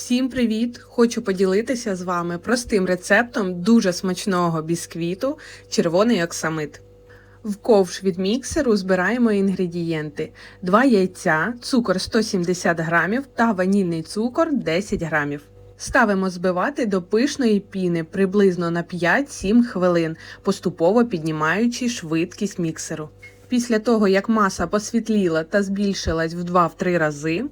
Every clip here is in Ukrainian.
Всім привіт! Хочу поділитися з вами простим рецептом дуже смачного бісквіту червоний оксамит. В ковш від міксеру збираємо інгредієнти: 2 яйця, цукор 170 грамів та ванільний цукор 10 грамів. Ставимо збивати до пишної піни приблизно на 5-7 хвилин, поступово піднімаючи швидкість міксеру. Після того, як маса посвітліла та збільшилась в 2-3 рази,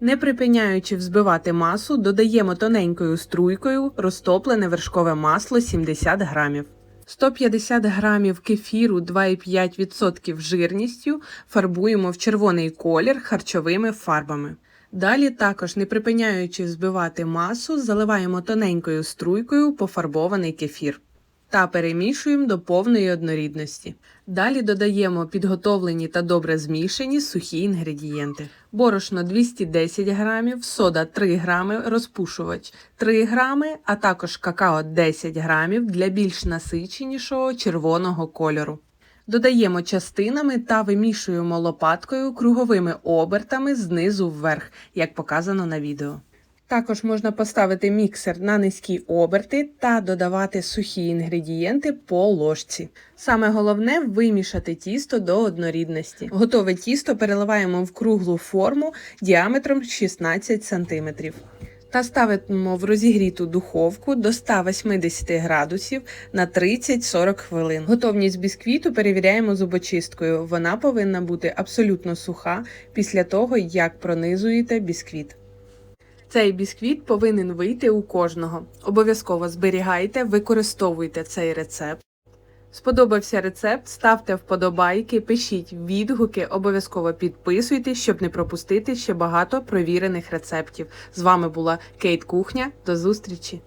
не припиняючи взбивати масу, додаємо тоненькою струйкою розтоплене вершкове масло 70 грамів. 150 грамів кефіру 2,5% жирністю фарбуємо в червоний колір харчовими фарбами. Далі також, не припиняючи взбивати масу, заливаємо тоненькою струйкою пофарбований кефір та перемішуємо до повної однорідності. Далі додаємо підготовлені та добре змішані сухі інгредієнти. Борошно 210 грамів, сода 3 грами, розпушувач 3 грами, а також какао 10 грамів для більш насиченішого червоного кольору. Додаємо частинами та вимішуємо лопаткою круговими обертами знизу вверх, як показано на відео. Також можна поставити міксер на низькі оберти та додавати сухі інгредієнти по ложці. Саме головне вимішати тісто до однорідності. Готове тісто переливаємо в круглу форму діаметром 16 см. Та ставимо в розігріту духовку до 180 градусів на 30-40 хвилин. Готовність бісквіту перевіряємо зубочисткою. Вона повинна бути абсолютно суха після того, як пронизуєте бісквіт. Цей бісквіт повинен вийти у кожного. Обов'язково зберігайте, використовуйте цей рецепт. Сподобався рецепт, ставте вподобайки, пишіть відгуки, обов'язково підписуйтесь, щоб не пропустити ще багато провірених рецептів. З вами була Кейт Кухня. До зустрічі!